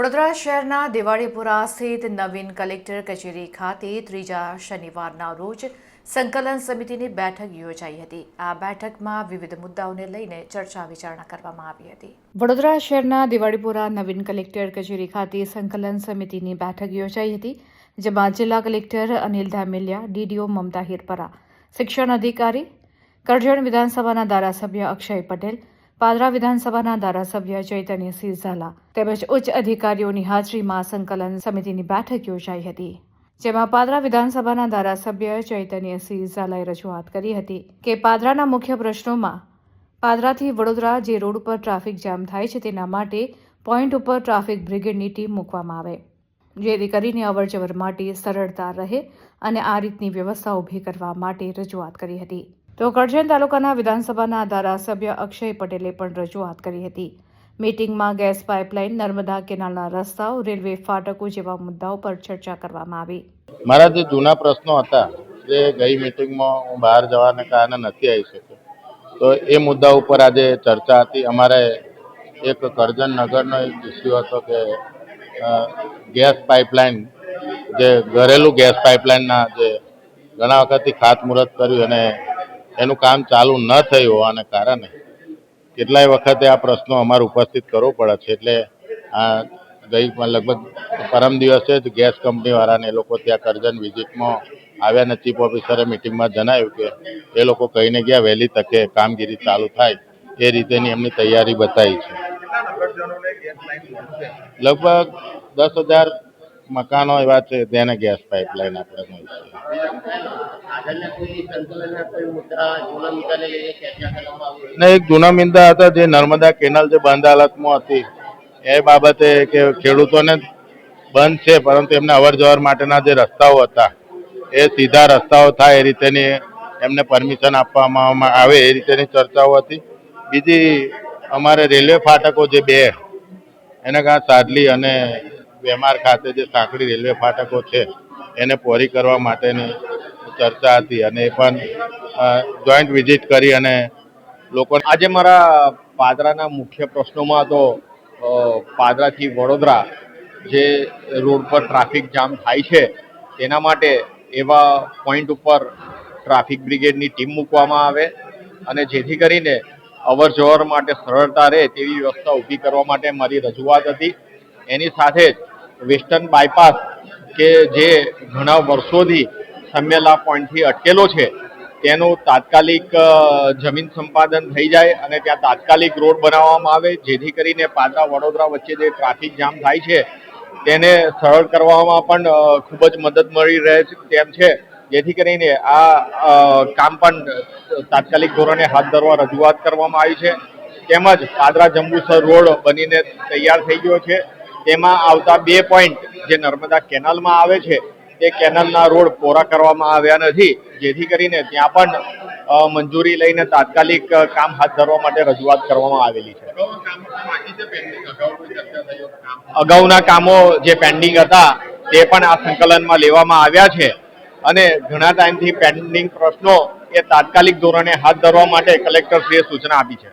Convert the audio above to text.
વડોદરા શહેરના દિવાળીપુરા સ્થિત નવીન કલેક્ટર કચેરી ખાતે ત્રીજા શનિવારના રોજ સંકલન સમિતિની બેઠક યોજાઈ હતી. આ બેઠકમાં વિવિધ મુદ્દાઓને લઈને ચર્ચા વિચારણા કરવામાં આવી હતી. વડોદરા શહેરના દિવાળીપુરા નવીન કલેક્ટર કચેરી ખાતે સંકલન સમિતિની બેઠક યોજાઈ હતી, જેમાં જિલ્લા કલેક્ટર અનિલ ધામેલિયા ડીડીઓ મમતા હિરપરા, શિક્ષણ અધિકારી, કરજણ વિધાનસભાના ધારાસભ્ય અક્ષય પટેલ પાદરા વિધાનસભાના ધારાસભ્ય ચૈતન્યસિંહ ઝાલા તેમજ ઉચ્ચ અધિકારીઓની હાજરીમાં સંકલન સમિતિની બેઠક યોજાઈ હતી, જેમાં પાદરા વિધાનસભાના ધારાસભ્ય ચૈતન્યસિંહ ઝાલાએ રજૂઆત કરી હતી કે પાદરાના મુખ્ય પ્રશ્નોમાં પાદરાથી વડોદરા જે રોડ ઉપર ટ્રાફિક જામ થાય છે તેના માટે પોઈન્ટ ઉપર ટ્રાફિક બ્રિગેડની ટીમ મૂકવામાં આવે, જેથી કરીને અવરજવર માટે સરળતા રહે અને આ રીતની વ્યવસ્થા ઊભી કરવા માટે રજૂઆત કરી હતી. તો કરજણ તાલુકાના વિધાનસભાના ધારાસભ્ય અક્ષય પટેલે પણ રજૂઆત કરી હતી. મીટિંગમાં ગેસ પાઇપલાઇન, નર્મદા કેનાલના રસ્તાઓ, રેલવે ફાટકો જેવા મુદ્દાઓ પર ચર્ચા કરવામાં આવી. મારા જે જૂના પ્રશ્નો હતા, જે ગઈ મિટિંગમાં હું બહાર જવાને કારણે નથી આવી શક્યો, તો એ મુદ્દા ઉપર આજે ચર્ચા હતી. અમારે એક કરજણ નગરનો એક ઇસ્યુ હતો કે ગેસ પાઇપલાઇન, જે ઘરેલું ગેસ પાઇપલાઇનના જે ઘણા વખતથી ખાતમુહૂર્ત કર્યું અને એનું કામ ચાલુ ન થયું હોવાને કારણે કેટલાય વખતે આ પ્રશ્નો અમારે ઉપસ્થિત કરવો પડે છે. એટલે આ ગઈ લગભગ પરમ દિવસે જ ગેસ કંપનીવાળાને એ લોકો ત્યાં કરજણ વિઝિટમાં આવ્યા ને ચીફ ઓફિસરે મિટિંગમાં જણાવ્યું કે એ લોકો કહીને ગયા વહેલી તકે કામગીરી ચાલુ થાય એ રીતેની એમની તૈયારી બતાવી છે. લગભગ દસ હજાર મકાનો એવા છે તેને ગેસ પાઇપલાઇન આપણે આવી ને એક જૂના મિંદા હતા જે નર્મદા કેનાલ જે બંધ હાલતમાં હતી એ બાબતે કે ખેડૂતોને બંધ છે પરંતુ એમને અવર જવર માટેના જે રસ્તાઓ હતા એ સીધા રસ્તાઓ થાય એ રીતેની એમને પરમિશન આપવામાં આવે એ રીતેની ચર્ચાઓ હતી. બીજી અમારે રેલવે ફાટકો જે બે એના કારણે સાદલી અને વેમાર ખાતે જે સાંકડી રેલવે ફાટકો છે, એને પોરી કરવા માટેની ચર્ચા હતી અને એ પણ જોઈન્ટ વિઝિટ કરી અને લોકો આજે મારા પાદરાના મુખ્ય પ્રશ્નોમાં તો પાદરાથી વડોદરા જે રોડ પર ટ્રાફિક જામ થાય છે, તેના માટે એવા પોઈન્ટ ઉપર ટ્રાફિક બ્રિગેડની ટીમ મૂકવામાં આવે અને જેથી કરીને અવર જવર માટે સરળતા રહે તેવી વ્યવસ્થા ઊભી કરવા માટે મારી રજૂઆત હતી. એની સાથે જ વેસ્ટર્ન બાયપાસ કે જે ઘણા વર્ષોથી સમેલા પોઈન્ટથી અટકેલો છે, તેનું તાત્કાલિક જમીન સંપાદન થઈ જાય અને ત્યાં તાત્કાલિક રોડ બનાવવામાં આવે, જેથી કરીને પાદરા વડોદરા વચ્ચે જે ટ્રાફિક જામ થાય છે, તેને સરળ કરવામાં પણ ખૂબ જ મદદ મળી રહે છે, તેમ છે. જેથી કરીને આ કામ પણ તાત્કાલિક ધોરણે હાથ ધરવા રજૂઆત કરવામાં આવી છે. તેમજ પાદરા જંબુસર રોડ બનીને તૈયાર થઈ ગયો છે. તેમાં આવતા બે પોઈન્ટ જે નર્મદા કેનાલમાં આવે છે, તે કેનાલના રોડ પૂરા કરવામાં આવ્યા નથી. જેથી કરીને ત્યાં પણ મંજૂરી લઈને તાત્કાલિક કામ હાથ ધરવા માટે રજૂઆત કરવામાં આવેલી છે. અગાઉના કામો જે પેન્ડિંગ હતા, તે પણ આ સંકલનમાં લેવામાં આવ્યા છે. અને ઘણા ટાઈમથી પેન્ડિંગ પ્રશ્નો એ તાત્કાલિક ધોરણે હાથ ધરવા માટે કલેક્ટરશ્રીએ સૂચના આપી છે.